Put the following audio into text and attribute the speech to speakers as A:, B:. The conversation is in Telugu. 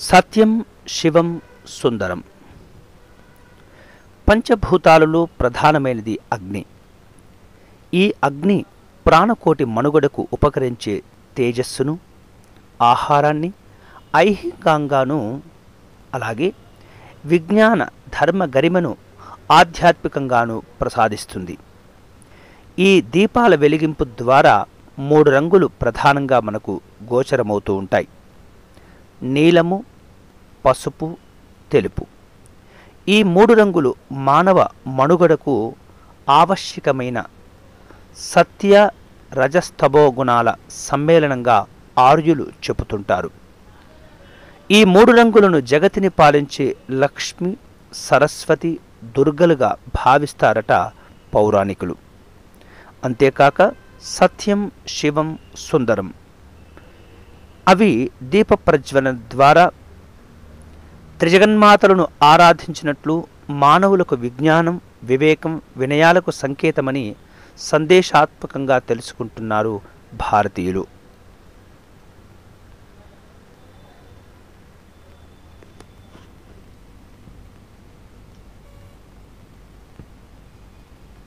A: సత్యం శివం సుందరం. పంచభూతాలలో ప్రధానమైనది అగ్ని. ఈ అగ్ని ప్రాణకోటి మనుగడకు ఉపకరించే తేజస్సును ఆహారాన్ని ఐహికంగాను అలాగే విజ్ఞాన ధర్మ గరిమను ఆధ్యాత్మికంగాను ప్రసాదిస్తుంది. ఈ దీపాల వెలిగింపు ద్వారా మూడు రంగులు ప్రధానంగా మనకు గోచరమవుతూ ఉంటాయి. నీలము పసుపు తెలుపు. ఈ మూడు రంగులు మానవ మనుగడకు ఆవశ్యకమైన సత్య రజస్తభో గుణాల సమ్మేళనంగా ఆర్యులు చెబుతుంటారు. ఈ మూడు రంగులను జగతిని పాలించే లక్ష్మి సరస్వతి దుర్గలుగా భావిస్తారట పౌరాణికులు. అంతేకాక సత్యం శివం సుందరం. అవి దీప ప్రజ్వలన ద్వారా త్రిజగన్మాతలను ఆరాధించినట్లు మానవులకు విజ్ఞానం వివేకం వినయాలకు సంకేతమని సందేశాత్మకంగా తెలుసుకుంటున్నారు భారతీయులు.